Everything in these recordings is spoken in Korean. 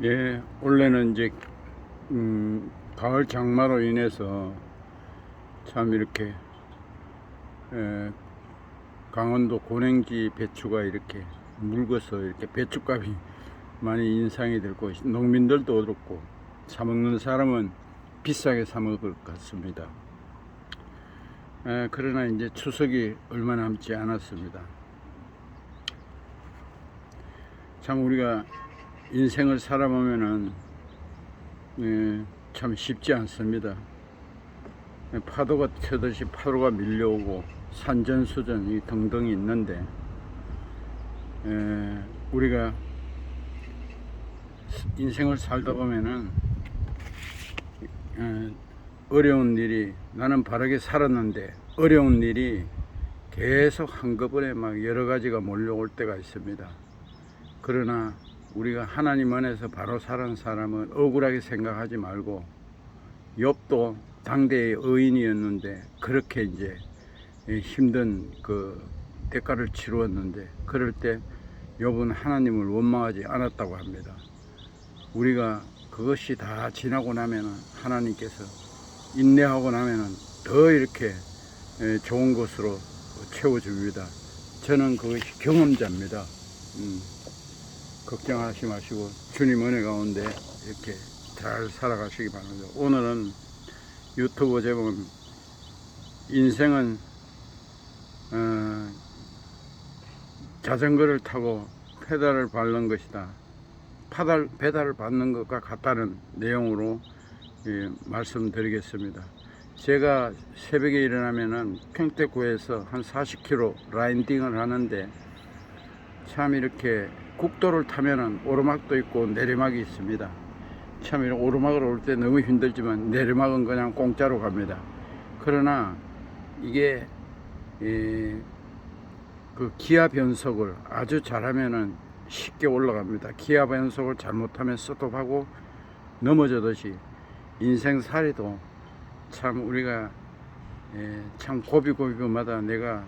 예, 원래는 이제 음, 가을 장마로 인해서 참 이렇게 에, 강원도 고냉지 배추가 이렇게 묽어서 이렇게 배추값이 많이 인상이 들고 농민들도 그렇고 사 먹는 사람은 비싸게 사 먹을 것 같습니다. 에, 그러나 이제 추석이 얼마 남지 않았습니다. 참 우리가 인생을 살아보면은 예, 참 쉽지 않습니다. 예, 파도가 쳐듯이 파도가 밀려오고 산전수전 이 등등이 있는데 예, 우리가 인생을 살다 보면은 예, 어려운 일이 나는 바르게 살았는데 어려운 일이 계속 한꺼번에 막 여러 가지가 몰려올 때가 있습니다. 그러나 우리가 하나님 안에서 바로 살은 사람은 억울하게 생각하지 말고 욥도 당대의 의인이었는데 그렇게 이제 힘든 그 대가를 치루었는데 그럴 때 욥은 하나님을 원망하지 않았다고 합니다. 우리가 그것이 다 지나고 나면은 하나님께서 인내하고 나면은 더 이렇게 에, 좋은 것으로 채워줍니다. 저는 그것이 경험자입니다. 음. 걱정하지 마시고 주님 은혜 가운데 이렇게 잘 살아가시기 바랍니다. 오늘은 유튜브 제목 인생은 어, 자전거를 타고 페달을 밟는 것이다. 파달, 페달을 밟는 것과 같다는 내용으로 예, 말씀드리겠습니다. 제가 새벽에 일어나면은 평택구에서 한 40km 라인딩을 하는데 참 이렇게 국도를 타면은 오르막도 있고 내리막이 있습니다. 참 이런 오르막을 올 때 너무 힘들지만 내리막은 그냥 공짜로 갑니다. 그러나 이게 이, 그 기아 변속을 아주 잘하면은 쉽게 올라갑니다. 기아 변속을 잘못하면 스톱하고 넘어져듯이 인생살이도 참 우리가 예, 참 고비고비마다 내가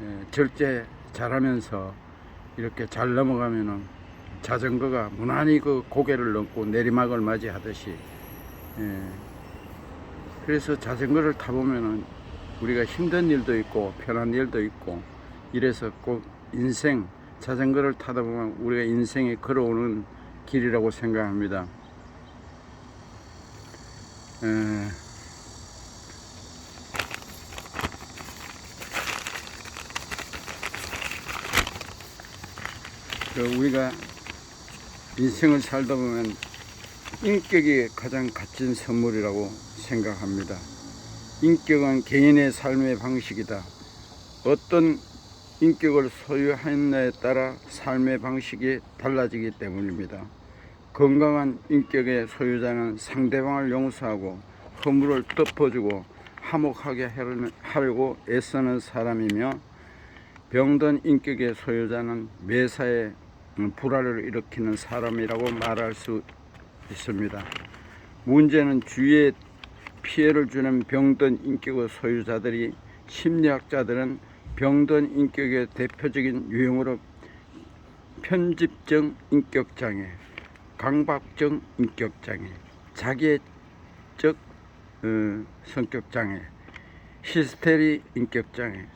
예, 절제 잘하면서 이렇게 잘 넘어가면은 자전거가 무난히 그 고개를 넘고 내리막을 맞이하듯이 예. 그래서 자전거를 타보면은 우리가 힘든 일도 있고 편한 일도 있고 이래서 꼭 인생 자전거를 타다 보면 우리가 인생에 걸어오는 길이라고 생각합니다. 에, 그 우리가 인생을 살다 보면 인격이 가장 값진 선물이라고 생각합니다. 인격은 개인의 삶의 방식이다. 어떤 인격을 소유하느냐에 따라 삶의 방식이 달라지기 때문입니다. 건강한 인격의 소유자는 상대방을 용서하고 허물을 덮어주고 화목하게 하려고 애쓰는 사람이며 병든 인격의 소유자는 매사에 불화를 일으키는 사람이라고 말할 수 있습니다. 문제는 주위에 피해를 주는 병든 인격의 소유자들이 심리학자들은 병든 인격의 대표적인 유형으로 편집적 인격장애, 강박적 인격장애, 자기애적 어, 성격장애, 히스테리 인격장애가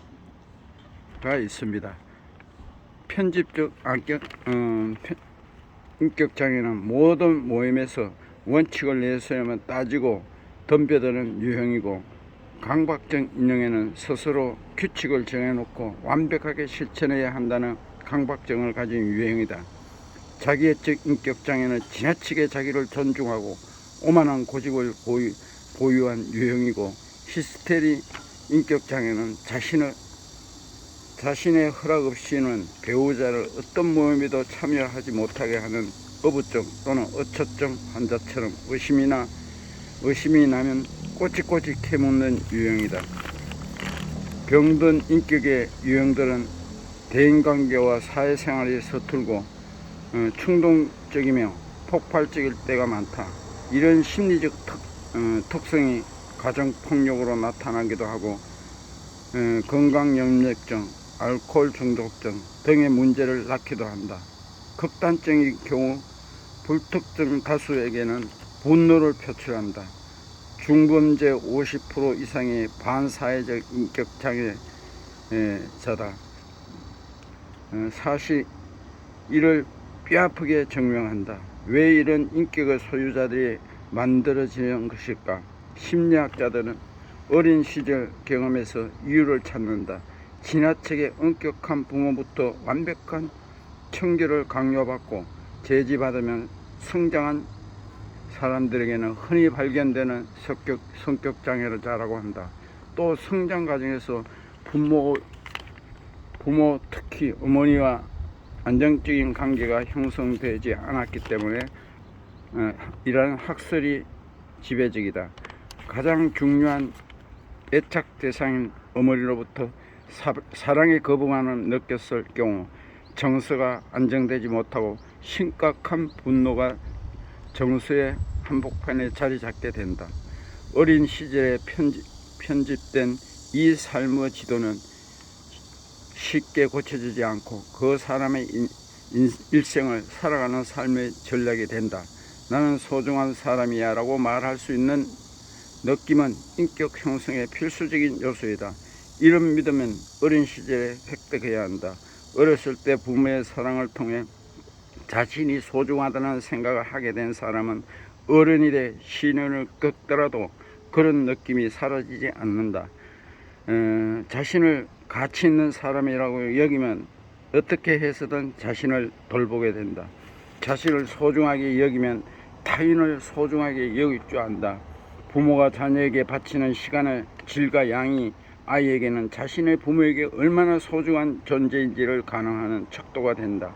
있습니다. 편집적 안격, 어, 편, 인격 장애는 모든 모임에서 원칙을 내세우면 따지고 덤벼드는 유형이고 강박적 인형에는 스스로 규칙을 정해놓고 완벽하게 실천해야 한다는 강박증을 가진 유형이다. 자기애적 인격장애는 지나치게 자기를 존중하고 오만한 고집을 보유, 보유한 유형이고 히스테리 인격장애는 자신을 자신의 허락 없이는 배우자를 어떤 모임에도 참여하지 못하게 하는 어부증 또는 어처증 환자처럼 의심이나 의심이 나면 꼬치꼬치 캐묻는 유형이다. 병든 인격의 유형들은 대인관계와 사회생활이 서툴고 어, 충동적이며 폭발적일 때가 많다. 이런 심리적 특, 어, 특성이 가정폭력으로 나타나기도 하고 어, 건강염려증, 알코올 중독증 등의 문제를 낳기도 한다. 극단적인 경우 불특정 다수에게는 분노를 표출한다. 중범죄 50% 이상이 반사회적 인격 장애자다. 어, 사실 이를 뼈아프게 증명한다. 왜 이런 인격의 소유자들이 만들어지는 것일까? 심리학자들은 어린 시절 경험에서 이유를 찾는다. 지나치게 엄격한 부모부터 완벽한 청결을 강요받고 제지받으면 성장한 사람들에게는 흔히 발견되는 성격, 성격 장애를 자라고 한다. 또 성장 과정에서 부모, 부모 특히 어머니와 안정적인 관계가 형성되지 않았기 때문에 어, 이러한 학설이 지배적이다. 가장 중요한 애착 대상인 어머니로부터 사, 사랑의 거부감을 느꼈을 경우 정서가 안정되지 못하고 심각한 분노가 정서의 한복판에 자리 잡게 된다. 어린 시절에 편집, 편집된 이 삶의 지도는 쉽게 고쳐지지 않고 그 사람의 인, 인, 일생을 살아가는 삶의 전략이 된다. 나는 소중한 사람이야 라고 말할 수 있는 느낌은 인격 형성의 필수적인 요소이다. 이런 믿음은 어린 시절에 획득해야 한다. 어렸을 때 부모의 사랑을 통해 자신이 소중하다는 생각을 하게 된 사람은 어른이 돼 신혼을 꺾더라도 그런 느낌이 사라지지 않는다. 어, 자신을 가치 있는 사람이라고 여기면 어떻게 해서든 자신을 돌보게 된다. 자신을 소중하게 여기면 타인을 소중하게 여길 줄 안다. 부모가 자녀에게 바치는 시간의 질과 양이 아이에게는 자신의 부모에게 얼마나 소중한 존재인지를 가능하는 척도가 된다.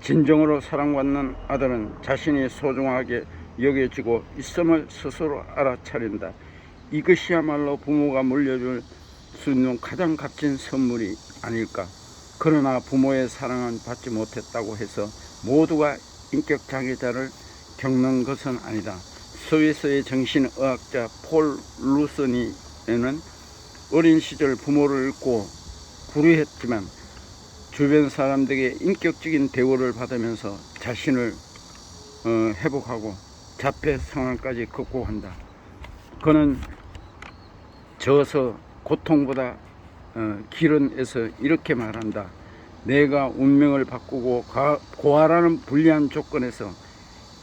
진정으로 사랑받는 아들은 자신이 소중하게 여겨지고 있음을 스스로 알아차린다. 이것이야말로 부모가 물려줄 수 있는 가장 값진 선물이 아닐까. 그러나 부모의 사랑은 받지 못했다고 해서 모두가 인격 장애자를 겪는 것은 아니다. 스위스의 정신의학자 폴 루스니는 어린 시절 부모를 잃고 불우했지만 주변 사람들에게 인격적인 대우를 받으면서 자신을 어, 회복하고 자폐 상황까지 극복한다. 그는 저서 고통보다 어, 길은에서 이렇게 말한다. 내가 운명을 바꾸고 가, 고아라는 불리한 조건에서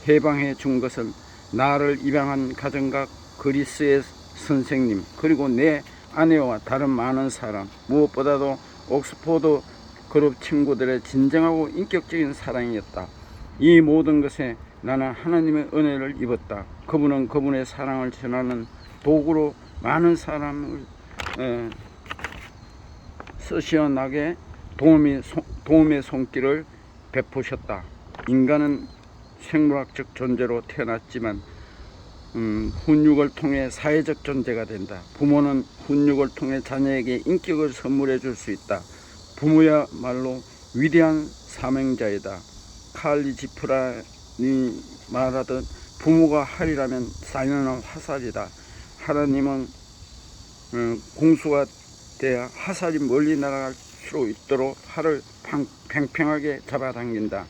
해방해 준 것은 나를 입양한 가정과 그리스의 선생님 그리고 내 아내와 다른 많은 사람 무엇보다도 옥스포드 그룹 친구들의 진정하고 인격적인 사랑이었다. 이 모든 것에 나는 하나님의 은혜를 입었다. 그분은 그분의 사랑을 전하는 도구로 많은 사람을 나게 도움이, 손- 도움의 손길을 베푸셨다. 인간은 생물학적 존재로 태어났지만 음, 훈육을 통해 사회적 존재가 된다. 부모는 훈육을 통해 자녀에게 인격을 선물해 줄 수 있다. 부모야말로 위대한 사명자이다. 칼리 지프란이 말하듯 부모가 활이라면 자녀는 화살이다. 하나님은 음, 공수가 되어 화살이 멀리 날아갈 수 있도록 활을 팡- 팽팽하게 잡아당긴다.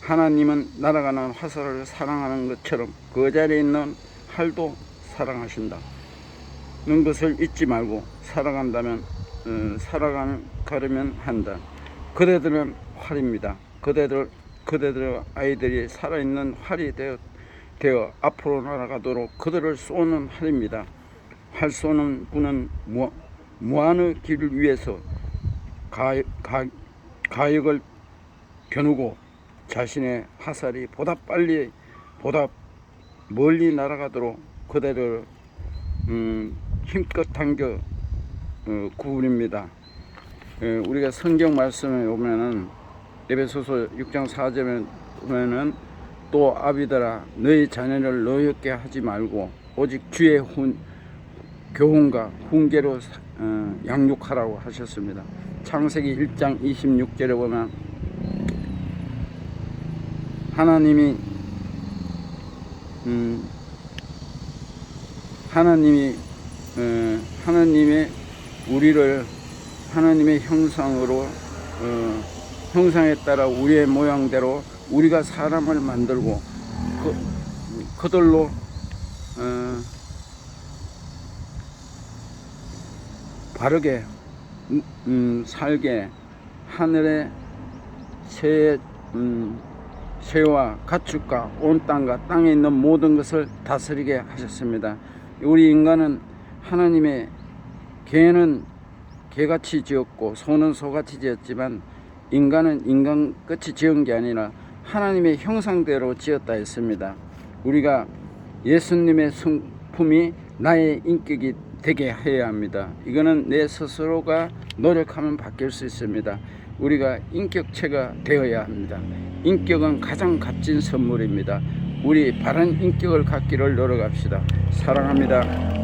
하나님은 날아가는 화살을 사랑하는 것처럼 그 자리에 있는 활도 사랑하신다. 는 것을 잊지 말고 살아간다면 어, 살아가는 가려면 한다. 그대들은 활입니다. 그대들 그대들 아이들이 살아있는 활이 되어, 되어 앞으로 날아가도록 그들을 쏘는 활입니다. 활 쏘는 분은 무, 무한의 길을 위해서 가역을 겨누고 자신의 화살이 보다 빨리 보다 멀리 날아가도록 그대를 음, 힘껏 당겨 어, 구분입니다. 예, 우리가 성경 말씀에 보면은 에베소서 6장 4절에 보면은 또 아비들아 너희 자녀를 노엽게 하지 말고 오직 주의 훈, 교훈과 훈계로 사- 어, 양육하라고 하셨습니다. 창세기 1장 26절에 보면 하나님이 음, 하나님이 어, 하나님의 우리를 하나님의 형상으로 어, 형상에 따라 우리의 모양대로 우리가 사람을 만들고 그, 그들로 어, 바르게 음, 음, 살게 하늘의 새, 음, 새와 가축과 온 땅과 땅에 있는 모든 것을 다스리게 하셨습니다. 우리 인간은 하나님의 개는 개같이 지었고 소는 소같이 지었지만 인간은 인간같이 지은 게 아니라 하나님의 형상대로 지었다 했습니다. 우리가 예수님의 성품이 나의 인격이 되게 해야 합니다. 이거는 내 스스로가 노력하면 바뀔 수 있습니다. 우리가 인격체가 되어야 합니다. 인격은 가장 값진 선물입니다. 우리 바른 인격을 갖기를 노력합시다. 사랑합니다.